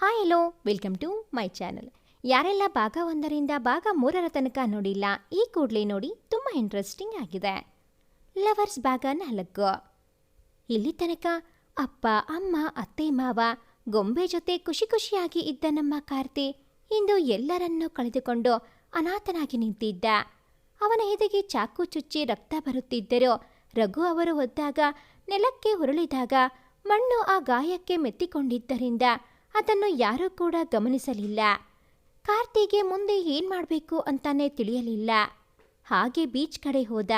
Hi hello welcome to my channel ಯಾರೆಲ್ಲ ಭಾಗ ಒಂದರಿಂದ ಭಾಗ ಮೂರರ ತನಕ ನೋಡಿಲ್ಲ, ಈ ಕೂಡಲೇ ನೋಡಿ ತುಂಬ ಇಂಟ್ರೆಸ್ಟಿಂಗ್ ಆಗಿದೆ. ಲವರ್ಸ್ ಭಾಗ ನಾಲ್ಕು. ಇಲ್ಲಿ ತನಕ ಅಪ್ಪ, ಅಮ್ಮ, ಅತ್ತೆ, ಮಾವ ಗೊಂಬೆ ಜೊತೆ ಖುಷಿ ಖುಷಿಯಾಗಿ ಇದ್ದ ನಮ್ಮ ಕಾರ್ತಿ ಇಂದು ಎಲ್ಲರನ್ನೂ ಕಳೆದುಕೊಂಡು ಅನಾಥನಾಗಿ ನಿಂತಿದ್ದ. ಅವನ ಎದೆಗೆ ಚಾಕು ಚುಚ್ಚಿ ರಕ್ತ ಬರುತ್ತಿದ್ದರೂ ರಘು ಅವರು ಒದ್ದಾಗ ನೆಲಕ್ಕೆ ಉರುಳಿದಾಗ ಮಣ್ಣು ಆ ಗಾಯಕ್ಕೆ ಮೆತ್ತಿಕೊಂಡಿದ್ದರಿಂದ ಅದನ್ನು ಯಾರೂ ಕೂಡ ಗಮನಿಸಲಿಲ್ಲ. ಕಾರ್ತಿಗೆ ಮುಂದೆ ಏನ್ ಮಾಡಬೇಕು ಅಂತಾನೆ ತಿಳಿಯಲಿಲ್ಲ. ಹಾಗೆ ಬೀಚ್ ಕಡೆ ಹೋದ.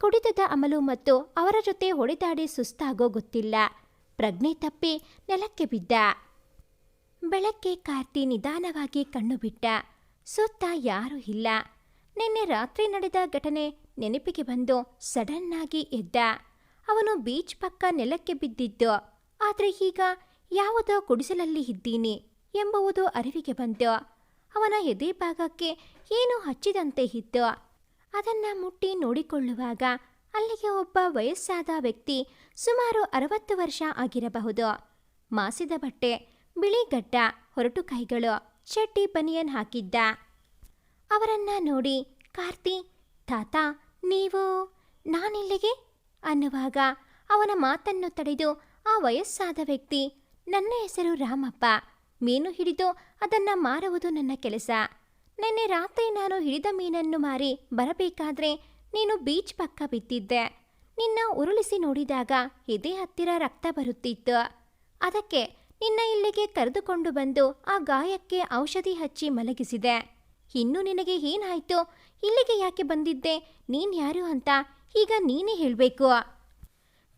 ಕುಡಿತದ ಅಮಲು ಮತ್ತು ಅವರ ಜೊತೆ ಹೊಡೆದಾಡಿ ಸುಸ್ತಾಗೋ ಗೊತ್ತಿಲ್ಲ. ಪ್ರಜ್ಞೆ ತಪ್ಪಿ ನೆಲಕ್ಕೆ ಬಿದ್ದ. ಬೆಳಗ್ಗೆ ಕಾರ್ತಿ ನಿಧಾನವಾಗಿ ಕಣ್ಣು ಬಿಟ್ಟ. ಸುತ್ತ ಯಾರೂ ಇಲ್ಲ. ನಿನ್ನೆ ರಾತ್ರಿ ನಡೆದ ಘಟನೆ ನೆನಪಿಗೆ ಬಂದು ಸಡನ್ನಾಗಿ ಎದ್ದ. ಅವನು ಬೀಚ್ ಪಕ್ಕ ನೆಲಕ್ಕೆ ಬಿದ್ದಿದ್ದು. ಆದರೆ ಈಗ ಯಾವುದೋ ಗುಡಿಸಲಲ್ಲಿ ಇದ್ದೀನಿ ಎಂಬುವುದು ಅರಿವಿಗೆ ಬಂತು. ಅವನ ಎದೆ ಭಾಗಕ್ಕೆ ಏನೋ ಹಚ್ಚಿದಂತೆ ಇತ್ತು. ಅದನ್ನ ಮುಟ್ಟಿ ನೋಡಿಕೊಳ್ಳುವಾಗ ಅಲ್ಲಿಗೆ ಒಬ್ಬ ವಯಸ್ಸಾದ ವ್ಯಕ್ತಿ ಸುಮಾರು ಅರವತ್ತು ವರ್ಷ ಆಗಿರಬಹುದು. ಮಾಸಿದ ಬಟ್ಟೆ, ಬಿಳಿ ಗಡ್ಡ, ಹೊರಟು ಕೈಗಳು ಚಡ್ಡಿ ಬನಿಯನ್ ಹಾಕಿದ್ದ. ಅವರನ್ನ ನೋಡಿ, ಕಾರ್ತಿ, ತಾತ, ನೀವು? ನಾನಿಲ್ಲಿಗೆ? ಅನ್ನುವಾಗ ಅವನ ಮಾತನ್ನು ತಡೆದು ಆ ವಯಸ್ಸಾದ ವ್ಯಕ್ತಿ ನನ್ನ ಹೆಸರು ರಾಮಪ್ಪ. ಮೀನು ಹಿಡಿದು ಅದನ್ನ ಮಾರುವುದು ನನ್ನ ಕೆಲಸ. ನಿನ್ನೆ ರಾತ್ರಿ ನಾನು ಹಿಡಿದ ಮೀನನ್ನು ಮಾರಿ ಬರಬೇಕಾದ್ರೆ ನೀನು ಬೀಚ್ ಪಕ್ಕ ಬಿದ್ದಿದ್ದೆ. ನಿನ್ನ ಉರುಳಿಸಿ ನೋಡಿದಾಗ ಎದೆ ಹತ್ತಿರ ರಕ್ತ ಬರುತ್ತಿತ್ತು. ಅದಕ್ಕೆ ನಿನ್ನ ಇಲ್ಲಿಗೆ ಕರೆದುಕೊಂಡು ಬಂದು ಆ ಗಾಯಕ್ಕೆ ಔಷಧಿ ಹಚ್ಚಿ ಮಲಗಿಸಿದೆ. ಇನ್ನು ನಿನಗೆ ಏನಾಯ್ತು? ಇಲ್ಲಿಗೆ ಯಾಕೆ ಬಂದಿದ್ದೆ? ನೀನ್ ಯಾರು ಅಂತ ಈಗ ನೀನೇ ಹೇಳಬೇಕು.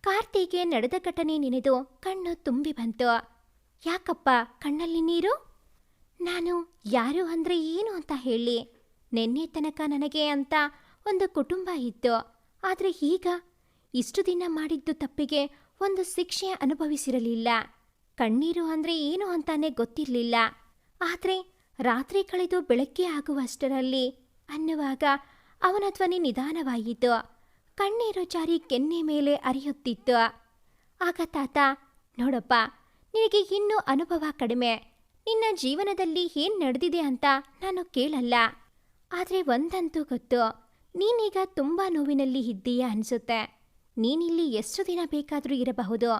ಕಾರ್ತಿಗೆ ನಡೆದ ಘಟನೆ ನೆನೆದು ಕಣ್ಣು ತುಂಬಿ ಬಂತು. ಯಾಕಪ್ಪ ಕಣ್ಣಲ್ಲಿ ನೀರು? ನಾನು ಯಾರು ಅಂದ್ರೆ ಏನು ಅಂತ ಹೇಳಿ. ನಿನ್ನೆ ತನಕ ನನಗೆ ಅಂತ ಒಂದು ಕುಟುಂಬ ಇತ್ತು. ಆದರೆ ಈಗ ಇಷ್ಟು ದಿನ ಮಾಡಿದ್ದು ತಪ್ಪಿಗೆ ಒಂದು ಶಿಕ್ಷೆ ಅನುಭವಿಸಿರಲಿಲ್ಲ. ಕಣ್ಣೀರು ಅಂದ್ರೆ ಏನು ಅಂತಾನೆ ಗೊತ್ತಿರಲಿಲ್ಲ. ಆದರೆ ರಾತ್ರಿ ಕಳೆದು ಬೆಳಗ್ಗೆ ಆಗುವಷ್ಟರಲ್ಲಿ ಅನ್ನುವಾಗ ಅವನ ಧ್ವನಿ ನಿಧಾನವಾಯಿತು ಕಣ್ಣೀರು ಜಾರಿ ಕೆನ್ನೆ ಮೇಲೆ ಅರಿಯುತ್ತಿತ್ತು. ಆಗ ತಾತ, ನೋಡಪ್ಪ, ನಿನಗೆ ಇನ್ನೂ ಅನುಭವ ಕಡಿಮೆ. ನಿನ್ನ ಜೀವನದಲ್ಲಿ ಏನ್ ನಡೆದಿದೆ ಅಂತ ನಾನು ಕೇಳಲ್ಲ. ಆದ್ರೆ ಒಂದಂತೂ ಗೊತ್ತು, ನೀನೀಗ ತುಂಬಾ ನೋವಿನಲ್ಲಿ ಇದ್ದೀಯ ಅನ್ಸುತ್ತೆ. ನೀನಿಲ್ಲಿ ಎಷ್ಟು ದಿನ ಬೇಕಾದರೂ ಇರಬಹುದು.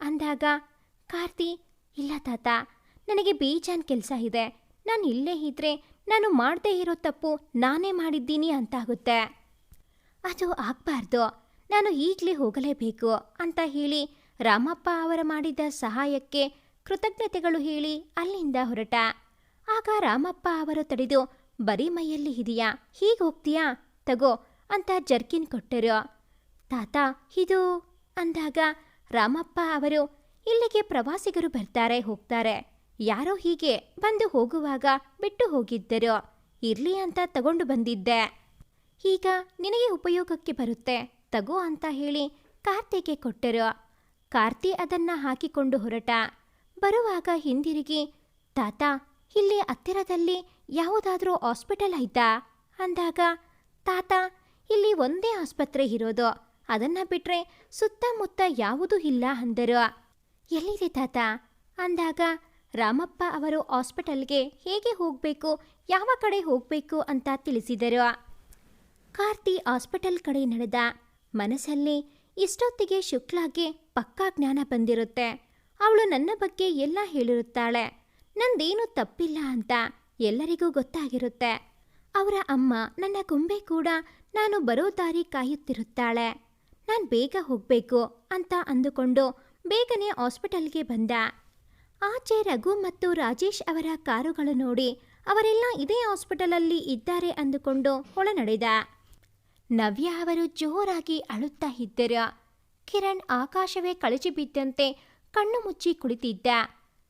ಅಂದಾಗ, ಕಾರ್ತಿ, ಇಲ್ಲ ತಾತ, ನನಗೆ ಬೇಜಾನ್ ಕೆಲಸ ಇದೆ. ನಾನು ಇಲ್ಲೇ ಇದ್ರೆ ನಾನು ಮಾಡದೇ ಇರೋ ತಪ್ಪು ನಾನೇ ಮಾಡಿದ್ದೀನಿ ಅಂತಾಗುತ್ತೆ. ಅದು ಆಗ್ಬಾರ್ದು. ನಾನು ಈಗಲೇ ಹೋಗಲೇಬೇಕು ಅಂತ ಹೇಳಿ ರಾಮಪ್ಪ ಅವರ ಮಾಡಿದ ಸಹಾಯಕ್ಕೆ ಕೃತಜ್ಞತೆಗಳು ಹೇಳಿ ಅಲ್ಲಿಂದ ಹೊರಟ. ಆಗ ರಾಮಪ್ಪ ಅವರು ತಡೆದು, ಬರೀ ಮೈಯಲ್ಲಿ ಇದೆಯಾ? ಹೀಗೆ ಹೋಗ್ತೀಯಾ? ತಗೋ ಅಂತ ಜರ್ಕಿನ್ ಕೊಟ್ಟರು. ತಾತ, ಇದು ಅಂದಾಗ ರಾಮಪ್ಪ ಅವರು, ಇಲ್ಲಿಗೆ ಪ್ರವಾಸಿಗರು ಬರ್ತಾರೆ, ಹೋಗ್ತಾರೆ. ಯಾರೋ ಹೀಗೆ ಬಂದು ಹೋಗುವಾಗ ಬಿಟ್ಟು ಹೋಗಿದ್ದರು. ಇರ್ಲಿ ಅಂತ ತಗೊಂಡು ಬಂದಿದ್ದೆ. ಈಗ ನಿನಗೆ ಉಪಯೋಗಕ್ಕೆ ಬರುತ್ತೆ. ತಗೋ ಅಂತ ಹೇಳಿ ಕಾರ್ತಿಗೆ ಕೊಟ್ಟರು. ಕಾರ್ತಿ ಅದನ್ನ ಹಾಕಿಕೊಂಡು ಹೊರಟ. ಬರುವಾಗ ಹಿಂದಿರುಗಿ, ತಾತ, ಇಲ್ಲಿ ಹತ್ತಿರದಲ್ಲಿ ಯಾವುದಾದ್ರೂ ಹಾಸ್ಪಿಟಲ್ ಐತಾ? ಅಂದಾಗ, ತಾತ, ಇಲ್ಲಿ ಒಂದೇ ಆಸ್ಪತ್ರೆ ಇರೋದು. ಅದನ್ನ ಬಿಟ್ರೆ ಸುತ್ತಮುತ್ತ ಯಾವುದೂ ಇಲ್ಲ ಅಂದರು. ಎಲ್ಲಿದೆ ತಾತ? ಅಂದಾಗ, ರಾಮಪ್ಪ ಅವರು ಹಾಸ್ಪಿಟಲ್ಗೆ ಹೇಗೆ ಹೋಗಬೇಕು, ಯಾವ ಕಡೆ ಹೋಗಬೇಕು ಅಂತ ತಿಳಿಸಿದರು. ಕಾರ್ತಿ ಹಾಸ್ಪಿಟಲ್ ಕಡೆ ನಡೆದ ಮನಸ್ಸಲ್ಲಿ ಇಷ್ಟೊತ್ತಿಗೆ ಶುಕ್ಲಾಗೆ ಪಕ್ಕಾ ಜ್ಞಾನ ಬಂದಿರುತ್ತೆ. ಅವಳು ನನ್ನ ಬಗ್ಗೆ ಎಲ್ಲ ಹೇಳಿರುತ್ತಾಳೆ. ನಂದೇನು ತಪ್ಪಿಲ್ಲ ಅಂತ ಎಲ್ಲರಿಗೂ ಗೊತ್ತಾಗಿರುತ್ತೆ. ಅವರ ಅಮ್ಮ ನನ್ನ ಗೊಂಬೆ ಕೂಡ ನಾನು ಬರೋ ದಾರಿ ಕಾಯುತ್ತಿರುತ್ತಾಳೆ. ನಾನು ಬೇಗ ಹೋಗಬೇಕು ಅಂತ ಅಂದುಕೊಂಡು ಬೇಗನೆ ಹಾಸ್ಪಿಟಲ್ಗೆ ಬಂದ. ಆಚೆ ರಘು ಮತ್ತು ರಾಜೇಶ್ ಅವರ ಕಾರುಗಳು ನೋಡಿ ಅವರೆಲ್ಲ ಇದೇ ಹಾಸ್ಪಿಟಲಲ್ಲಿ ಇದ್ದಾರೆ ಅಂದುಕೊಂಡು ಒಳ ನಡೆದ ನವ್ಯ ಅವರು ಜೋರಾಗಿ ಅಳುತ್ತಾ ಇದ್ದರು. ಕಿರಣ್ ಆಕಾಶವೇ ಕಳಚಿ ಬಿದ್ದಂತೆ ಕಣ್ಣು ಮುಚ್ಚಿ ಕುಳಿತಿದ್ದ.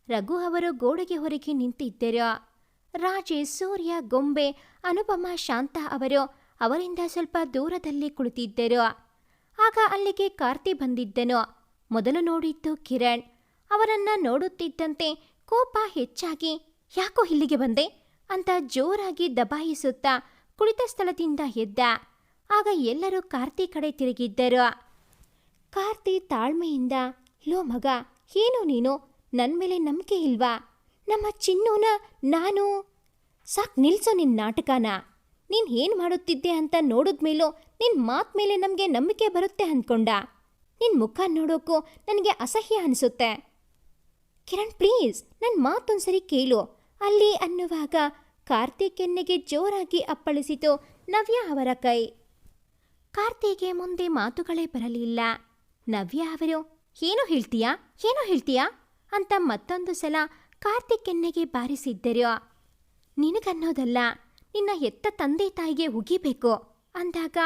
ರಘು ಅವರು ಗೋಡೆಗೆ ಹೊರಗೆ ನಿಂತಿದ್ದರು. ರಾಜೆ, ಸೂರ್ಯ, ಗೊಂಬೆ, ಅನುಪಮ, ಶಾಂತ ಅವರು ಅವರಿಂದ ಸ್ವಲ್ಪ ದೂರದಲ್ಲಿ ಕುಳಿತಿದ್ದರು. ಆಗ ಅಲ್ಲಿಗೆ ಕಾರ್ತಿ ಬಂದಿದ್ದನು. ಮೊದಲು ನೋಡಿದ್ದು ಕಿರಣ್. ಅವರನ್ನ ನೋಡುತ್ತಿದ್ದಂತೆ ಕೋಪ ಹೆಚ್ಚಾಗಿ, ಯಾಕೋ ಇಲ್ಲಿಗೆ ಬಂದೆ? ಅಂತ ಜೋರಾಗಿ ದಬಾಯಿಸುತ್ತಾ ಕುಳಿತ ಸ್ಥಳದಿಂದ ಎದ್ದ. ಆಗ ಎಲ್ಲರೂ ಕಾರ್ತಿ ಕಡೆ ತಿರುಗಿದ್ದರು. ಕಾರ್ತಿ ತಾಳ್ಮೆಯಿಂದ, ಲೋ ಮಗ, ಏನು ನೀನು? ನನ್ನ ಮೇಲೆ ನಂಬಿಕೆ ಇಲ್ವಾ? ನಮ್ಮ ಚಿನ್ನೂನ ನಾನು ಸಾಕ್ ನಿಲ್ಸೋ ನಿನ್ನ ನಾಟಕನ. ನೀನು ಏನು ಮಾಡುತ್ತಿದ್ದೆ ಅಂತ ನೋಡಿದ ಮೇಲೂ ನಿನ್ನ ಮಾತು ಮೇಲೆ ನಮಗೆ ನಂಬಿಕೆ ಬರುತ್ತೆ ಅಂದ್ಕೊಂಡ ನಿನ್ನ ಮುಖ ನೋಡೋಕ್ಕೂ ನನಗೆ ಅಸಹ್ಯ ಅನಿಸುತ್ತೆ. ಕಿರಣ್, ಪ್ಲೀಸ್ ನನ್ನ ಮಾತೊಂದ್ಸರಿ ಕೇಳು. ಅಲ್ಲಿ ಅನ್ನುವಾಗ ಕಾರ್ತಿಕ್ ಎನ್ನೆಗೆ ಜೋರಾಗಿ ಅಪ್ಪಳಿಸಿತು ನವ್ಯ ಅವರ ಕೈ. ಕಾರ್ತಿಗೆ ಮುಂದೆ ಮಾತುಗಳೇ ಬರಲಿಲ್ಲ. ನವ್ಯ ಅವರು, ಏನು ಹೇಳ್ತೀಯಾ? ಏನು ಹೇಳ್ತೀಯಾ? ಅಂತ ಮತ್ತೊಂದು ಸಲ ಕಾರ್ತಿಕ್ ಕೆನ್ನೆಗೆ ಬಾರಿಸಿದ್ದರು. ನಿನಗನ್ನೋದಲ್ಲ, ನಿನ್ನ ಎತ್ತ ತಂದೆ ತಾಯಿಗೆ ಉಗಿಬೇಕು. ಅಂದಾಗ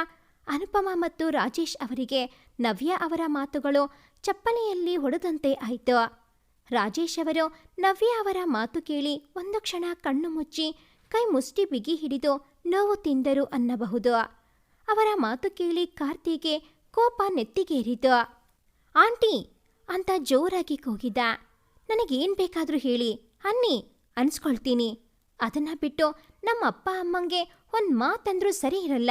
ಅನುಪಮ ಮತ್ತು ರಾಜೇಶ್ ಅವರಿಗೆ ನವ್ಯ ಅವರ ಮಾತುಗಳು ಚಪ್ಪಲಿಯಲ್ಲಿ ಹೊಡೆದಂತೆ ಆಯಿತು. ರಾಜೇಶ್ ಅವರು ನವ್ಯ ಅವರ ಮಾತು ಕೇಳಿ ಒಂದು ಕ್ಷಣ ಕಣ್ಣು ಮುಚ್ಚಿ ಕೈ ಮುಷ್ಟಿ ಬಿಗಿ ಹಿಡಿದು ನೋವು ತಿಂದರು ಅನ್ನಬಹುದು. ಅವರ ಮಾತು ಕೇಳಿ ಕಾರ್ತಿಗೆ ಕೋಪ ನೆತ್ತಿಗೇರಿತು. ಆಂಟಿ, ಅಂತ ಜೋರಾಗಿ ಕೂಗಿದ. ನನಗೇನ್ ಬೇಕಾದ್ರೂ ಹೇಳಿ. ಅನ್ನಿ, ಅನ್ಸ್ಕೊಳ್ತೀನಿ. ಅದನ್ನ ಬಿಟ್ಟು ನಮ್ಮ ಅಪ್ಪ ಅಮ್ಮಂಗೆ ಒಂದ್ ಮಾತಂದ್ರೂ ಸರಿ ಇರಲ್ಲ,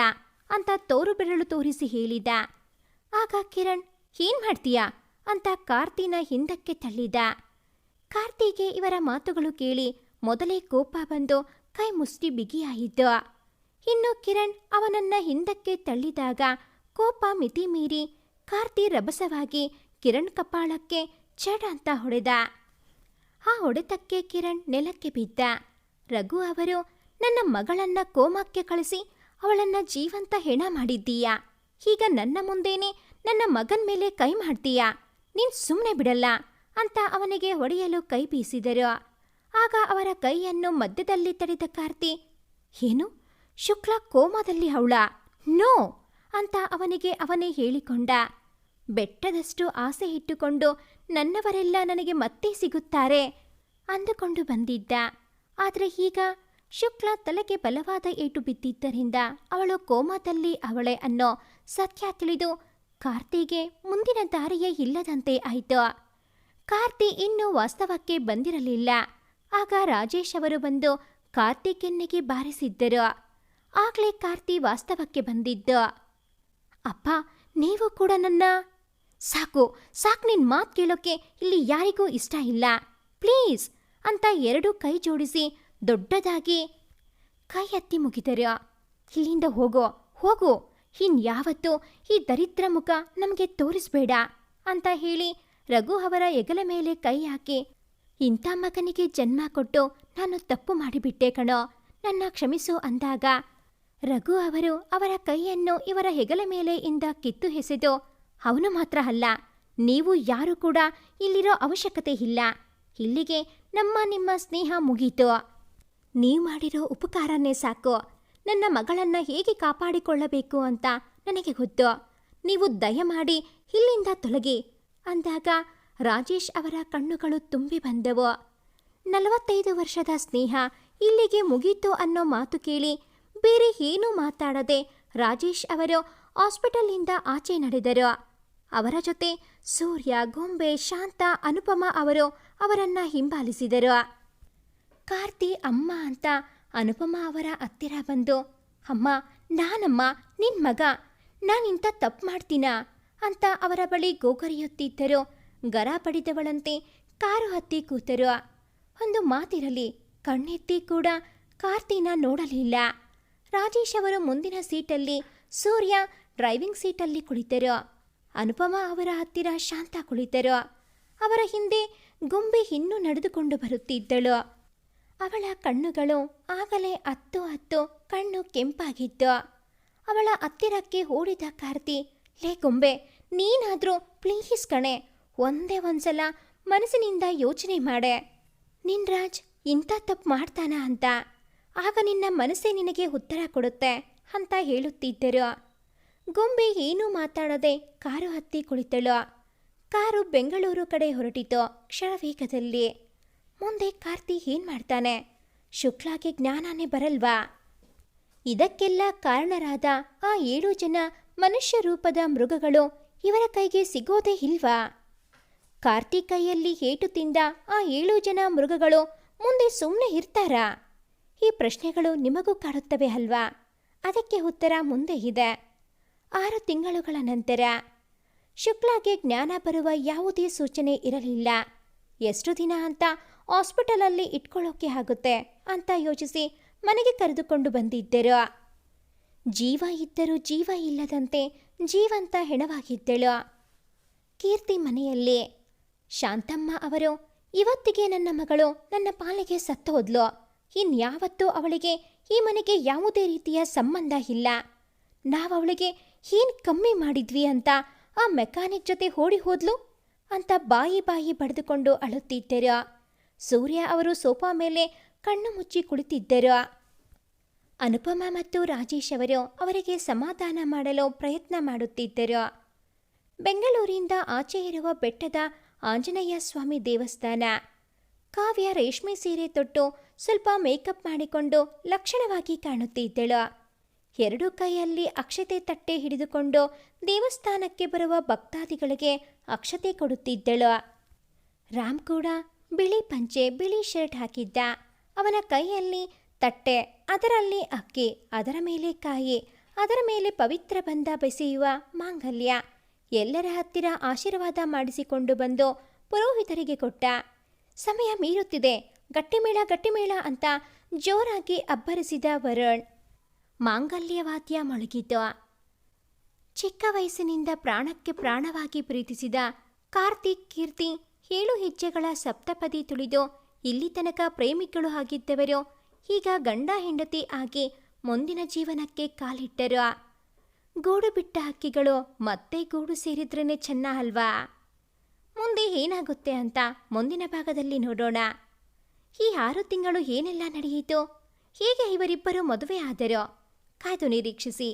ಅಂತ ತೋರು ಬೆರಳು ತೋರಿಸಿ ಹೇಳಿದ. ಆಗ ಕಿರಣ್, ಏನ್ ಮಾಡ್ತೀಯಾ? ಅಂತ ಕಾರ್ತಿನ ಹಿಂದಕ್ಕೆ ತಳ್ಳಿದ. ಕಾರ್ತಿಗೆ ಇವರ ಮಾತುಗಳು ಕೇಳಿ ಮೊದಲೇ ಕೋಪ ಬಂದು ಕೈ ಮುಷ್ಟಿ ಬಿಗಿಯಾಯಿತು. ಇನ್ನು ಕಿರಣ್ ಅವನನ್ನ ಹಿಂದಕ್ಕೆ ತಳ್ಳಿದಾಗ ಕೋಪ ಮಿತಿ ಮೀರಿ ಕಾರ್ತಿ ರಭಸವಾಗಿ ಕಿರಣ್ ಕಪಾಳಕ್ಕೆ ಚಡ ಅಂತ ಹೊಡೆದ. ಆ ಹೊಡೆತಕ್ಕೆ ಕಿರಣ್ ನೆಲಕ್ಕೆ ಬಿದ್ದ. ರಘು ಅವರು, ನನ್ನ ಮಗಳನ್ನ ಕೋಮಕ್ಕೆ ಕಳಿಸಿ, ಅವಳನ್ನ ಜೀವಂತ ಹೆಣ ಮಾಡಿದ್ದೀಯಾ. ಈಗ ನನ್ನ ಮುಂದೇನೆ ನನ್ನ ಮಗನ್ ಮೇಲೆ ಕೈ ಮಾಡ್ತೀಯಾ. ನೀನ್ ಸುಮ್ಮನೆ ಬಿಡಲ್ಲ ಅಂತ ಅವನಿಗೆ ಹೊಡೆಯಲು ಕೈ ಬೀಸಿದರು. ಆಗ ಅವರ ಕೈಯನ್ನು ಮಧ್ಯದಲ್ಲಿ ತಡೆದ ಕಾರ್ತಿ, ಏನು? ಶುಕ್ಲ ಕೋಮದಲ್ಲಿ ಅವಳ. ನೋ ಅಂತ ಅವನಿಗೆ ಅವನೇ ಹೇಳಿಕೊಂಡ. ಬೆಟ್ಟದಷ್ಟು ಆಸೆ ಇಟ್ಟುಕೊಂಡು, ನನ್ನವರೆಲ್ಲ ನನಗೆ ಮತ್ತೆ ಸಿಗುತ್ತಾರೆ ಅಂದುಕೊಂಡು ಬಂದಿದ್ದ. ಆದರೆ ಈಗ ಶುಕ್ಲ ತಲೆಗೆ ಬಲವಾದ ಏಟು ಬಿದ್ದಿದ್ದರಿಂದ ಅವಳು ಕೋಮಾದಲ್ಲಿ ಅವಳೆ ಅನ್ನೋ ಸತ್ಯ ತಿಳಿದು ಕಾರ್ತಿಗೆ ಮುಂದಿನ ದಾರಿಯೇ ಇಲ್ಲದಂತೆ ಆಯಿತು. ಕಾರ್ತಿ ಇನ್ನೂ ವಾಸ್ತವಕ್ಕೆ ಬಂದಿರಲಿಲ್ಲ. ಆಗ ರಾಜೇಶ್ ಅವರು ಬಂದು ಕಾರ್ತಿಕೆನ್ನೆಗೆ ಬಾರಿಸಿದ್ದರು. ಆಗ್ಲೇ ಕಾರ್ತಿ ವಾಸ್ತವಕ್ಕೆ ಬಂದಿದ್ದ. ಅಪ್ಪ, ನೀವು ಕೂಡ ನನ್ನ? ಸಾಕು ಸಾಕು ನಿನ್ ಮಾತು ಕೇಳೋಕೆ ಇಲ್ಲಿ ಯಾರಿಗೂ ಇಷ್ಟ ಇಲ್ಲ. ಪ್ಲೀಸ್, ಅಂತ ಎರಡು ಕೈ ಜೋಡಿಸಿ ದೊಡ್ಡದಾಗಿ ಕೈ ಎತ್ತಿ ಮುಗಿದರು, ಇಲ್ಲಿಂದ ಹೋಗೋ, ಹೋಗು ಇನ್ಯಾವತ್ತೂ ಈ ದರಿದ್ರ ಮುಖ ನಮಗೆ ತೋರಿಸ್ಬೇಡ, ಅಂತ ಹೇಳಿ ರಘು ಅವರ ಹೆಗಲ ಮೇಲೆ ಕೈ ಹಾಕಿ, ಇಂಥ ಮಗನಿಗೆ ಜನ್ಮ ಕೊಟ್ಟು ನಾನು ತಪ್ಪು ಮಾಡಿಬಿಟ್ಟೆ ಕಣೋ, ನನ್ನ ಕ್ಷಮಿಸು ಅಂದಾಗ ರಘು ಅವರು ಅವರ ಕೈಯನ್ನು ಇವರ ಹೆಗಲ ಮೇಲೆ ಇಂದ ಕಿತ್ತು ಎಸೆದು, ಅವನು ಮಾತ್ರ ಅಲ್ಲ, ನೀವು ಯಾರು ಕೂಡ ಇಲ್ಲಿರೋ ಅವಶ್ಯಕತೆ ಇಲ್ಲ. ಇಲ್ಲಿಗೆ ನಮ್ಮ ನಿಮ್ಮ ಸ್ನೇಹ ಮುಗೀತು. ನೀವು ಮಾಡಿರೋ ಉಪಕಾರನೇ ಸಾಕು. ನನ್ನ ಮಗಳನ್ನ ಹೇಗೆ ಕಾಪಾಡಿಕೊಳ್ಳಬೇಕು ಅಂತ ನನಗೆ ಗೊತ್ತು. ನೀವು ದಯಮಾಡಿ ಇಲ್ಲಿಂದ ತೊಲಗಿ. ಅಂದಾಗ ರಾಜೇಶ್ ಅವರ ಕಣ್ಣುಗಳು ತುಂಬಿ ಬಂದವು. ನಲವತ್ತೈದು ವರ್ಷದ ಸ್ನೇಹ ಇಲ್ಲಿಗೆ ಮುಗೀತು ಅನ್ನೋ ಮಾತು ಕೇಳಿ ಬೇರೆ ಏನೂ ಮಾತಾಡದೆ ರಾಜೇಶ್ ಅವರು ಹಾಸ್ಪಿಟಲ್ನಿಂದ ಆಚೆ ನಡೆದರು. ಅವರ ಜೊತೆ ಸೂರ್ಯ, ಗೊಂಬೆ, ಶಾಂತ, ಅನುಪಮ ಅವರು ಅವರನ್ನ ಹಿಂಬಾಲಿಸಿದರು. ಕಾರ್ತಿ ಅಮ್ಮ ಅಂತ ಅನುಪಮ ಅವರ ಹತ್ತಿರ ಬಂದು, ಅಮ್ಮ, ನಾನಮ್ಮ, ನಿನ್ ಮಗ ನಾನಿಂತ ತಪ್ಪು ಮಾಡ್ತೀನ? ಅಂತ ಅವರ ಬಳಿ ಗೋಗರಿಯುತ್ತಿದ್ದರು. ಗರ ಪಡಿದವಳಂತೆ ಕಾರು ಹತ್ತಿ ಕೂತರು. ಒಂದು ಮಾತಿರಲಿ, ಕಣ್ಣೆತ್ತಿ ಕೂಡ ಕಾರ್ತಿನ ನೋಡಲಿಲ್ಲ. ರಾಜೇಶ್ ಅವರು ಮುಂದಿನ ಸೀಟಲ್ಲಿ ಸೂರ್ಯ ಡ್ರೈವಿಂಗ್ ಸೀಟಲ್ಲಿ ಕುಳಿತರು. ಅನುಪಮ ಅವರ ಹತ್ತಿರ ಶಾಂತ ಕುಳಿತರು. ಅವರ ಹಿಂದೆ ಗೊಂಬೆ ಇನ್ನೂ ನಡೆದುಕೊಂಡು ಬರುತ್ತಿದ್ದಳು. ಅವಳ ಕಣ್ಣುಗಳು ಆಗಲೇ ಹತ್ತು ಹತ್ತು ಕಣ್ಣು ಕೆಂಪಾಗಿತ್ತು. ಅವಳ ಹತ್ತಿರಕ್ಕೆ ಓಡಿದ ಕಾರ್ತಿ, ಲೇ ಗೊಂಬೆ, ನೀನಾದರೂ ಪ್ಲೀಸ್ ಕಣೆ, ಒಂದೇ ಒಂದ್ಸಲ ಮನಸ್ಸಿನಿಂದ ಯೋಚನೆ ಮಾಡೆ. ನಿನ್ ರಾಜ್ ಇಂಥ ತಪ್ಪು ಮಾಡ್ತಾನ ಅಂತ. ಆಗ ನಿನ್ನ ಮನಸ್ಸೇ ನಿನಗೆ ಉತ್ತರ ಕೊಡುತ್ತೆ ಅಂತ ಹೇಳುತ್ತಿದ್ದರು. ಗೊಂಬೆ ಏನೂ ಮಾತಾಡದೆ ಕಾರು ಹತ್ತಿ ಕುಳಿತಳು. ಕಾರು ಬೆಂಗಳೂರು ಕಡೆ ಹೊರಟಿತು ಕ್ಷಣವೇಗದಲ್ಲಿ ಮುಂದೆ ಕಾರ್ತಿ ಏನ್ ಮಾಡ್ತಾನೆ? ಶುಕ್ಲಾಗೆ ಜ್ಞಾನನೇ ಬರಲ್ವಾ? ಇದಕ್ಕೆಲ್ಲ ಕಾರಣರಾದ ಆ ಏಳು ಜನ ಮನುಷ್ಯ ರೂಪದ ಮೃಗಗಳು ಇವರ ಕೈಗೆ ಸಿಗೋದೇ ಇಲ್ವಾ? ಕಾರ್ತಿ ಕೈಯಲ್ಲಿ ಏಟು ತಿಂದ ಆ ಏಳು ಜನ ಮೃಗಗಳು ಮುಂದೆ ಸುಮ್ಮನೆ ಇರ್ತಾರಾ? ಈ ಪ್ರಶ್ನೆಗಳು ನಿಮಗೂ ಕಾಡುತ್ತವೆ ಅಲ್ವಾ? ಅದಕ್ಕೆ ಉತ್ತರ ಮುಂದೆ ಇದೆ. ಆರು ತಿಂಗಳುಗಳ ನಂತರ. ಶುಕ್ಲಾಗೆ ಜ್ಞಾನ ಬರುವ ಯಾವುದೇ ಸೂಚನೆ ಇರಲಿಲ್ಲ. ಎಷ್ಟು ದಿನ ಅಂತ ಹಾಸ್ಪಿಟಲಲ್ಲಿ ಇಟ್ಕೊಳ್ಳೋಕೆ ಆಗುತ್ತೆ ಅಂತ ಯೋಚಿಸಿ ಮನೆಗೆ ಕರೆದುಕೊಂಡು ಬಂದಿದ್ದರು. ಜೀವ ಇದ್ದರೂ ಜೀವ ಇಲ್ಲದಂತೆ ಜೀವಂತ ಹೆಣವಾಗಿದ್ದಳು. ಕೀರ್ತಿ ಮನೆಯಲ್ಲಿ. ಶಾಂತಮ್ಮ ಅವರು, ಇವತ್ತಿಗೆ ನನ್ನ ಮಗಳು ನನ್ನ ಪಾಲಿಗೆ ಸತ್ತೋದ್ಲು. ಇನ್ಯಾವತ್ತೂ ಅವಳಿಗೆ ಈ ಮನೆಗೆ ಯಾವುದೇ ರೀತಿಯ ಸಂಬಂಧ ಇಲ್ಲ. ನಾವವಳಿಗೆ ಏನ್ ಕಮ್ಮಿ ಮಾಡಿದ್ವಿ ಅಂತ ಆ ಮೆಕ್ಯಾನಿಕ್ ಜೊತೆ ಓಡಿ ಹೋದ್ಲು? ಅಂತ ಬಾಯಿ ಬಾಯಿ ಬಡಿದುಕೊಂಡು ಅಳುತ್ತಿದ್ದರು. ಸೂರ್ಯ ಅವರು ಸೋಫಾ ಮೇಲೆ ಕಣ್ಣು ಮುಚ್ಚಿ ಕುಳಿತಿದ್ದರು. ಅನುಪಮ ಮತ್ತು ರಾಜೇಶ್ ಅವರು ಅವರಿಗೆ ಸಮಾಧಾನ ಮಾಡಲು ಪ್ರಯತ್ನ ಮಾಡುತ್ತಿದ್ದರು. ಬೆಂಗಳೂರಿಂದ ಆಚೆ ಇರುವ ಬೆಟ್ಟದ ಆಂಜನೇಯ ಸ್ವಾಮಿ ದೇವಸ್ಥಾನ. ಕಾವ್ಯ ರೇಷ್ಮೆ ಸೀರೆ ತೊಟ್ಟು ಸ್ವಲ್ಪ ಮೇಕಪ್ ಮಾಡಿಕೊಂಡು ಲಕ್ಷಣವಾಗಿ ಕಾಣುತ್ತಿದ್ದಳು. ಎರಡು ಕೈಯಲ್ಲಿ ಅಕ್ಷತೆ ತಟ್ಟೆ ಹಿಡಿದುಕೊಂಡು ದೇವಸ್ಥಾನಕ್ಕೆ ಬರುವ ಭಕ್ತಾದಿಗಳಿಗೆ ಅಕ್ಷತೆ ಕೊಡುತ್ತಿದ್ದಳು. ರಾಮ್ ಕೂಡ ಬಿಳಿ ಪಂಚೆ, ಬಿಳಿ ಶರ್ಟ್ ಹಾಕಿದ್ದ. ಅವನ ಕೈಯಲ್ಲಿ ತಟ್ಟೆ, ಅದರಲ್ಲಿ ಅಕ್ಕಿ, ಅದರ ಮೇಲೆ ಕಾಯಿ, ಅದರ ಮೇಲೆ ಪವಿತ್ರ ಬಂಧ ಬೆಸೆಯುವ ಮಾಂಗಲ್ಯ. ಎಲ್ಲರ ಹತ್ತಿರ ಆಶೀರ್ವಾದ ಮಾಡಿಸಿಕೊಂಡು ಬಂದು ಪುರೋಹಿತರಿಗೆ ಕೊಟ್ಟ. ಸಮಯ ಮೀರುತ್ತಿದೆ. ಗಟ್ಟಿಮೇಳ ಗಟ್ಟಿಮೇಳ ಅಂತ ಜೋರಾಗಿ ಅಬ್ಬರಿಸಿದ ವರುಣ್ ಮಾಂಗಲ್ಯವಾದ್ಯ ಮೊಳಗಿತು ಚಿಕ್ಕ ವಯಸ್ಸಿನಿಂದ ಪ್ರಾಣಕ್ಕೆ ಪ್ರಾಣವಾಗಿ ಪ್ರೀತಿಸಿದ ಕಾರ್ತಿಕ್ ಕೀರ್ತಿ ಏಳು ಹೆಜ್ಜೆಗಳ ಸಪ್ತಪದಿ ತುಳಿದು ಇಲ್ಲಿ ತನಕ ಪ್ರೇಮಿಗಳು ಆಗಿದ್ದವರು. ಈಗ ಗಂಡ ಹೆಂಡತಿ ಆಗಿ ಮುಂದಿನ ಜೀವನಕ್ಕೆ ಕಾಲಿಟ್ಟರು. ಗೂಡು ಬಿಟ್ಟ ಹಕ್ಕಿಗಳು ಮತ್ತೆ ಗೂಡು ಸೇರಿದ್ರೇನೆ ಚೆನ್ನ ಅಲ್ವಾ? ಮುಂದೆ ಏನಾಗುತ್ತೆ ಅಂತ ಮುಂದಿನ ಭಾಗದಲ್ಲಿ ನೋಡೋಣ. ಈ ಆರು ತಿಂಗಳು ಏನೆಲ್ಲ ನಡೆಯಿತು? ಹೇಗೆ ಇವರಿಬ್ಬರು ಮದುವೆ ಆದರು? ಕಾಯ್ದು ನಿರೀಕ್ಷಿಸಿ.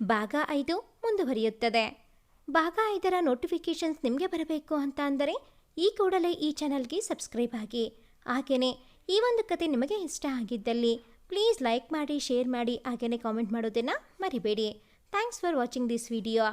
ಭಾಗ ಐದು ಮುಂದುವರಿಯುತ್ತದೆ. ಭಾಗ ಐದರ ನೋಟಿಫಿಕೇಷನ್ಸ್ ನಿಮಗೆ ಬರಬೇಕು ಅಂತ ಅಂದರೆ ಈ ಕೂಡಲೇ ಈ ಚಾನಲ್ಗೆ ಸಬ್ಸ್ಕ್ರೈಬ್ ಆಗಿ. ಹಾಗೆಯೇ ಈ ಒಂದು ಕತೆ ನಿಮಗೆ ಇಷ್ಟ ಆಗಿದ್ದಲ್ಲಿ ಪ್ಲೀಸ್ ಲೈಕ್ ಮಾಡಿ ಶೇರ್ ಮಾಡಿ, ಹಾಗೆಯೇ ಕಾಮೆಂಟ್ ಮಾಡೋದನ್ನು ಮರಿಬೇಡಿ. Thanks for watching this video